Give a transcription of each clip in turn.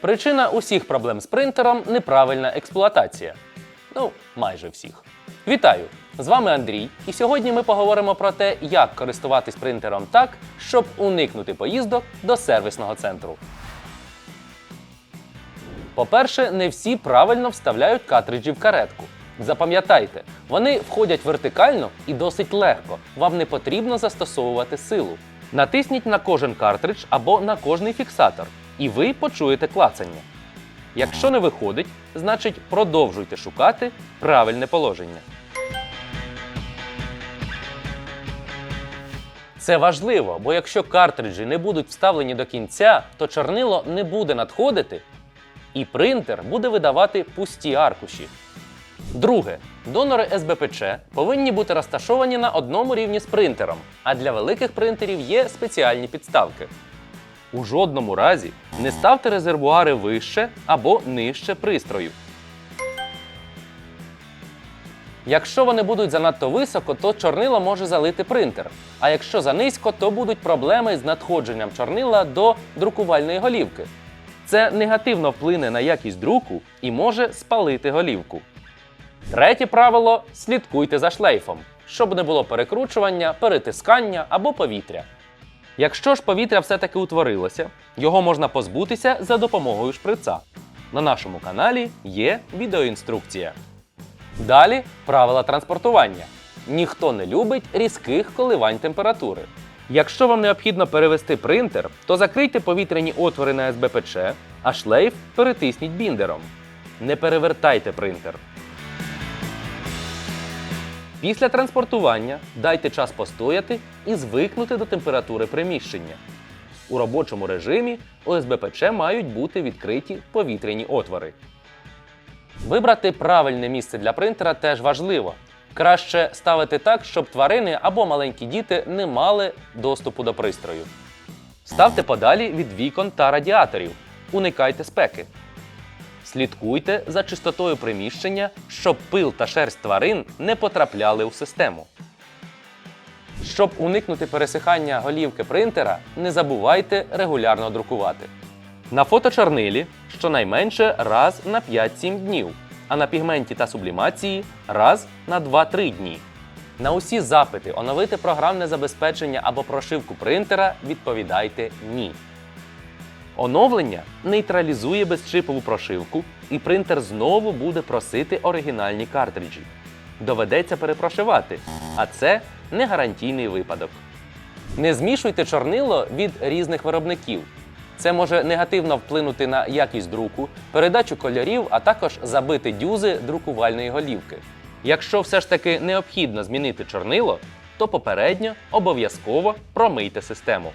Причина усіх проблем з принтером неправильна експлуатація. Ну, майже всіх. Вітаю! З вами Андрій, і сьогодні ми поговоримо про те, як користуватись принтером так, щоб уникнути поїздок до сервісного центру. По-перше, не всі правильно вставляють картриджі в каретку. Запам'ятайте, вони входять вертикально і досить легко. Вам не потрібно застосовувати силу. Натисніть на кожен картридж або на кожний фіксатор, і ви почуєте клацання. Якщо не виходить, значить продовжуйте шукати правильне положення. Це важливо, бо якщо картриджі не будуть вставлені до кінця, то чорнило не буде надходити, і принтер буде видавати пусті аркуші. Друге, донори СБПЧ повинні бути розташовані на одному рівні з принтером, а для великих принтерів є спеціальні підставки. У жодному разі не ставте резервуари вище або нижче пристрою. Якщо вони будуть занадто високо, то чорнило може залити принтер. А якщо занизько, то будуть проблеми з надходженням чорнила до друкувальної голівки. Це негативно вплине на якість друку і може спалити голівку. Третє правило слідкуйте за шлейфом, щоб не було перекручування, перетискання або повітря. Якщо ж повітря все-таки утворилося, його можна позбутися за допомогою шприца. На нашому каналі є відеоінструкція. Далі правила транспортування. Ніхто не любить різких коливань температури. Якщо вам необхідно перевести принтер, то закрийте повітряні отвори на СБПЧ, а шлейф перетисніть біндером. Не перевертайте принтер. Після транспортування дайте час постояти і звикнути до температури приміщення. У робочому режимі у СБПЧ мають бути відкриті повітряні отвори. Вибрати правильне місце для принтера теж важливо. Краще ставити так, щоб тварини або маленькі діти не мали доступу до пристрою. Ставте подалі від вікон та радіаторів. Уникайте спеки. Слідкуйте за чистотою приміщення, щоб пил та шерсть тварин не потрапляли у систему. Щоб уникнути пересихання голівки принтера, не забувайте регулярно друкувати. На фоточорнилі щонайменше раз на 5-7 днів, а на пігменті та сублімації раз на 2-3 дні. На усі запити оновити програмне забезпечення або прошивку принтера відповідайте ні. Оновлення нейтралізує безчипову прошивку, і принтер знову буде просити оригінальні картриджі. Доведеться перепрошивати, а це не гарантійний випадок. Не змішуйте чорнило від різних виробників. Це може негативно вплинути на якість друку, передачу кольорів, а також забити дюзи друкувальної голівки. Якщо все ж таки необхідно змінити чорнило, то попередньо обов'язково промийте систему.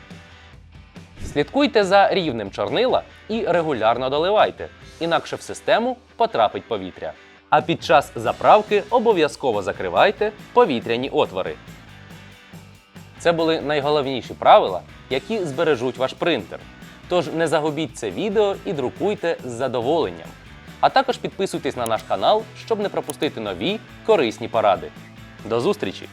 Слідкуйте за рівнем чорнила і регулярно доливайте, інакше в систему потрапить повітря. А під час заправки обов'язково закривайте повітряні отвори. Це були найголовніші правила, які збережуть ваш принтер. Тож не загубіть це відео і друкуйте з задоволенням. А також підписуйтесь на наш канал, щоб не пропустити нові корисні поради. До зустрічі!